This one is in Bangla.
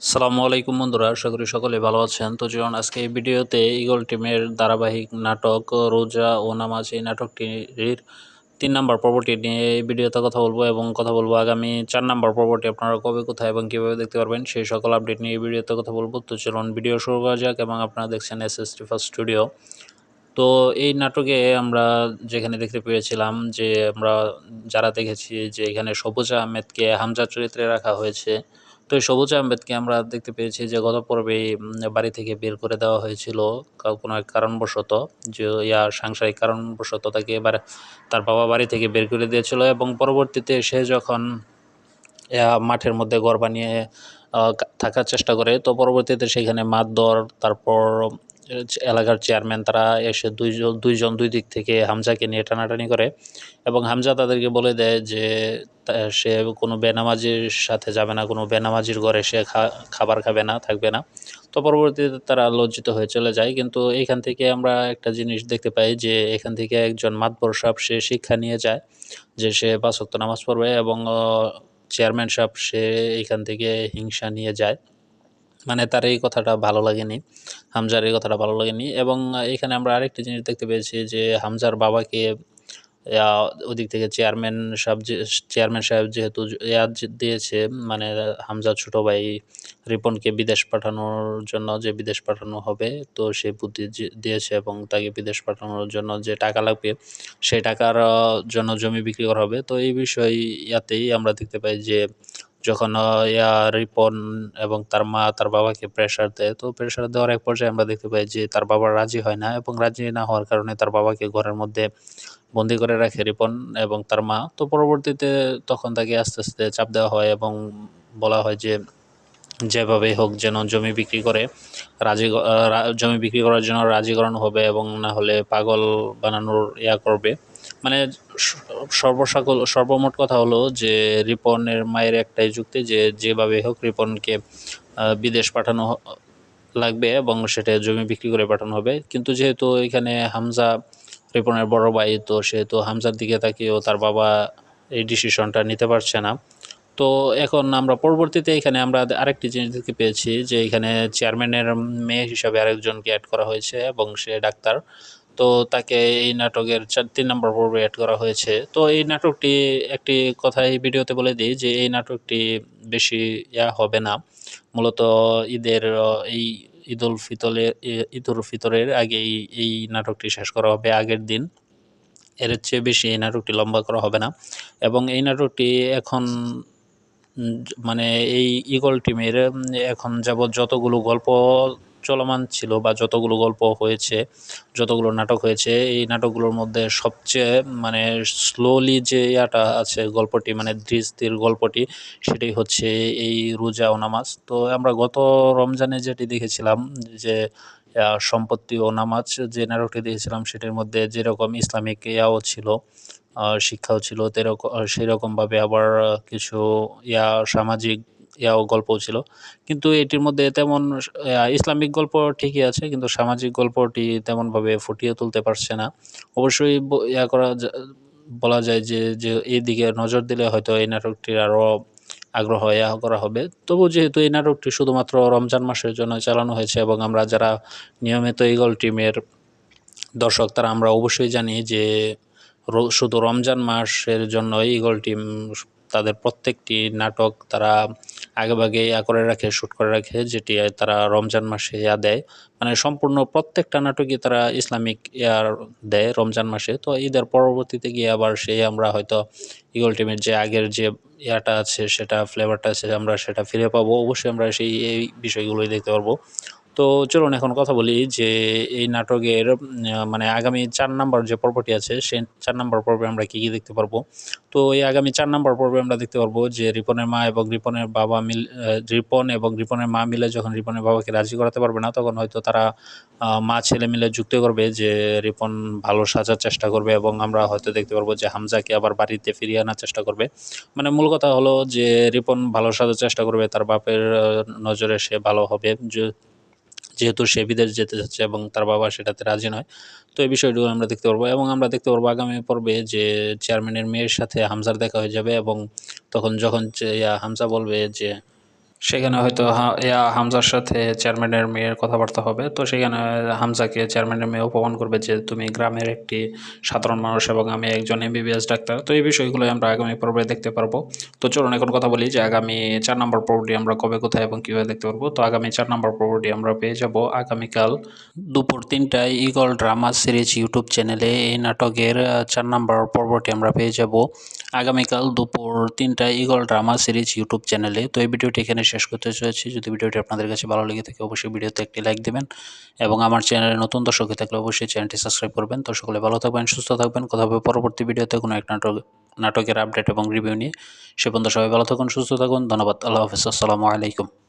সালামু আলাইকুম বন্ধুরা, আশা করি সকলে ভালো আছেন। তো যেমন আজকে এই ভিডিওতে ইগল টিমের ধারাবাহিক নাটক, রোজা ও নামাজ এই নাটকটির তিন নম্বর পর্বটি নিয়ে এই ভিডিওতে কথা বলব এবং কথা বলব আগামী চার নম্বর পর্বটি আপনারা কবে, কোথায় এবং কীভাবে দেখতে পারবেন সেই সকল আপডেট নিয়ে এই ভিডিওতে কথা বলব। তো চলুন ভিডিও শুরু করা যাক এবং আপনারা দেখছেন এস এস ফার্স্ট স্টুডিও। তো এই নাটকে আমরা যেখানে দেখতে পেয়েছিলাম যে আমরা যারা দেখেছি যে এখানে সবুজ আহমেদকে হামজা চরিত্রে রাখা হয়েছে তো সবুজ আহমেদকে আমরা দেখতে পেয়েছি যে গত পর্বে বাড়ি থেকে বের করে দেওয়া হয়েছিল কোনো এক কারণবশত, যে ইয়া সাংসারিক কারণবশত তাকে এবার তার বাবা বাড়ি থেকে বের করে দিয়েছিল এবং পরবর্তীতে সে যখন মাঠের মধ্যে ঘর বানিয়ে থাকার চেষ্টা করে, তো পরবর্তীতে সেখানে মারধর, তারপর এলাকার চেয়ারম্যান, তারা এসে দুইজন দুইজন দুই দিক থেকে হামজাকে নিয়ে টানাটানি করে এবং হামজা তাদেরকে বলে দেয় যে সে কোনো বেনামাজির সাথে যাবে না, কোনো বেনামাজির ঘরে সে খাবার খাবে না, থাকবে না। তো পরবর্তীতে তারা লজ্জিত হয়ে চলে যায়। কিন্তু এখান থেকে আমরা একটা জিনিস দেখতে পাই যে, এখান থেকে একজন মাতবর সাহেব সে শিক্ষা নিয়ে যায় যে, সে ওয়াক্ত নামাজ পড়বে এবং চেয়ারম্যান সাহেব সে এখান থেকে হিংসা নিয়ে যায়। মানে তার এই কথাটা ভালো লাগেনি, হামজার এই কথাটা ভালো লাগেনি এবং এখানে আমরা আরেকটি জিনিস দেখতে পেয়েছি যে হামজার বাবাকে ওদিক থেকে চেয়ারম্যান সাহেব চেয়ারম্যান সাহেব যেহেতু ইয়াদ দিয়েছে মানে হামজার ছোট ভাই রিপনকে বিদেশ পাঠানোর জন্য যে বিদেশ পাঠানো হবে, তো সে বুদ্ধি দিয়েছে এবং তাকে বিদেশ পাঠানোর জন্য যে টাকা লাগবে, সেই টাকার জন্য জমি বিক্রি করা হবে। তো এই বিষয় ইয়াতেই আমরা দেখতে পাই যে যখন রিপন এবং তার মা, তার বাবাকে প্রেশার দেয়, তো প্রেশার দেওয়ার এক পর্যায়ে আমরা দেখতে পাই যে তার বাবা রাজি হয় না এবং রাজি না হওয়ার কারণে তার বাবাকে ঘরের মধ্যে বন্দি করে রাখে রিপন এবং তার মা। তো পরবর্তীতে তখন তাকে আস্তে আস্তে চাপ দেওয়া হয় এবং বলা হয় যে যেভাবে হোক যেন জমি বিক্রি করে, রাজি জমি বিক্রি করার জন্য রাজি করানো হবে এবং না হলে পাগল বানানোর ইয়া করবে। মানে সর্বসাকল, সর্বমোট কথা হলো যে রিপনের মায়ের একটাই যুক্তি যে যেভাবে হোক রিপনকে বিদেশ পাঠানো লাগবে এবং সেটা জমি বিক্রি করে পাঠানো হবে। কিন্তু যেহেতু এখানে হামজা রিপনের বড় ভাই, তো সেহেতু হামজার দিকে তাকিয়েও তার বাবা এই ডিসিশনটা নিতে পারছে না। তো এখন আমরা পরবর্তীতে এখানে আমরা আরেকটি জিনিস দেখতে পেয়েছি যে এখানে চেয়ারম্যানের মেয়ে হিসাবে আরেকজনকে অ্যাড করা হয়েছে এবং সে ডাক্তার। তো তাকে এই নাটকের চার, তিন নম্বর পর্বে অ্যাড করা হয়েছে। তো এই নাটকটি একটি কথা এই ভিডিওতে বলে দিই যে এই নাটকটি বেশি ইয়া হবে না। মূলত ঈদের এই ঈদুল ফিতরের ঈদ উল ফিতরের আগেই এই নাটকটি শেষ করা হবে, আগের দিন। এর চেয়ে বেশি এই নাটকটি লম্বা করা হবে না। এবং এই নাটকটি এখন মানে এই ইগল টিমের এখন যাবৎ যতগুলো গল্প চলমান ছিল বা যতগুলো গল্প হয়েছে, যতগুলো নাটক হয়েছে, এই নাটকগুলোর মধ্যে সবচেয়ে মানে স্লোলি যে ইয়াটা আছে গল্পটি মানে ধীর গল্পটি, সেটাই হচ্ছে এই রোজা ও নামাজ। তো আমরা গত রমজানে যেটি দেখেছিলাম যে সম্পত্তি ও নামাজ যে নাটকটি দেখেছিলাম, সেটির মধ্যে যেরকম ইসলামিক ইয়াও ছিল শিক্ষাও ছিল তেরকম সেরকমভাবে আবার কিছু ইয়া সামাজিক ইয়াও গল্পও ছিল। কিন্তু এটির মধ্যে তেমন ইসলামিক গল্প ঠিকই আছে, কিন্তু সামাজিক গল্পটি তেমনভাবে ফুটিয়ে তুলতে পারছে না। অবশ্যই ইয়া করা বলা যায় যে যে এই দিকে নজর দিলে হয়তো এই নাটকটির আরও আগ্রহ ইয়া করা হবে। তবু যেহেতু এই নাটকটি শুধুমাত্র রমজান মাসের জন্য চালানো হয়েছে এবং আমরা যারা নিয়মিত ইগল টিমের দর্শক, তারা আমরা অবশ্যই জানি যে শুধু রমজান মাসের জন্য ইগল টিম তাদের প্রত্যেকটি নাটক তারা আগেভাগে ইয়া করে রাখে শ্যুট করে রাখে, যেটি তারা রমজান মাসে ইয়া দেয়। মানে সম্পূর্ণ প্রত্যেকটা নাটকই তারা ইসলামিক ইয়ার দেয় রমজান মাসে। তো ঈদের পরবর্তীতে গিয়ে আবার সেই আমরা হয়তো ইগল টিমের যে আগের যে ইয়াটা আছে, সেটা ফ্লেভারটা আছে, আমরা সেটা ফিরে পাবো। অবশ্যই আমরা সেই এই বিষয়গুলোই দেখতে পারব। তো চলুন এখন কথা বলি যে এই নাটকের মানে আগামী চার নাম্বার যে পর্বটি আছে, সেই চার নাম্বার পর্বে আমরা কী কী দেখতে পারব? তো এই আগামী চার নাম্বার পর্বে আমরা দেখতে পারব যে রিপনের মা এবং রিপনের বাবা মিল রিপন এবং রিপনের মা মিলে যখন রিপনের বাবাকে রাজি করাতে পারবে না, তখন হয়তো তারা মা ছেলে মিলে যুক্ত করবে যে রিপন ভালো সাজার চেষ্টা করবে এবং আমরা হয়তো দেখতে পারব যে হামজাকে আবার বাড়িতে ফিরিয়ে আনার চেষ্টা করবে। মানে মূল কথা হলো যে রিপন ভালো সাজার চেষ্টা করবে, তার বাপের নজরে সে ভালো হবে। যেহেতু সে বিদেশ যেতে যাচ্ছে এবং তার বাবা সেটাতে রাজি নয়, তো এই বিষয়গুলো আমরা দেখতে পারব এবং আমরা দেখতে পারব আগামী পর্বে যে চেয়ারম্যানের মেয়ের সাথে হামজার দেখা হয়ে যাবে এবং তখন যখন হামজা বলবে যে সেখানে হয়তো ইয়া হামজার সাথে চেয়ারম্যানের মেয়ের কথাবার্তা হবে। তো সেখানে হামজাকে চেয়ারম্যানের মেয়ে অপমান করবে যে তুমি গ্রামের একটি সাধারণ মানুষ এবং আমি একজন এমবিবিএস ডাক্তার। তো এই বিষয়গুলো আমরা আগামী পর্বে দেখতে পারব। তো চলুন এখন কথা বলি যে আগামী চার নম্বর পর্বটি আমরা কবে, কোথায় এবং কীভাবে দেখতে পারব। তো আগামী চার নম্বর পর্বটি আমরা পেয়ে যাব আগামীকাল দুপুর তিনটায় ইগল ড্রামা সিরিজ ইউটিউব চ্যানেলে। এই নাটকের চার নম্বর পর্বটি আমরা পেয়ে যাব আগামীকাল দুপুর তিনটায় ইগল ড্রামা সিরিজ ইউটিউব চ্যানেলে। তো এই ভিডিওটি এখানে শেষ করতে চলেছি। যদি ভিডিওটি আপনাদের কাছে ভালো লেগে থাকে, অবশ্যই ভিডিওতে একটি লাইক দেবেন এবং আমার চ্যানেলে নতুন দর্শক হয়ে থাকলে অবশ্যই চ্যানেলটি সাবস্ক্রাইব করবেন। তো সকলে ভালো থাকবেন, সুস্থ থাকবেন। কথা হবে পরবর্তী ভিডিওতে কোনো এক নাটক, নাটকের আপডেট এবং রিভিউ নিয়ে। সে পর্যন্ত সবাই ভালো থাকুন, সুস্থ থাকুন। ধন্যবাদ। আল্লাহ হাফিজ। আসসালামু আলাইকুম।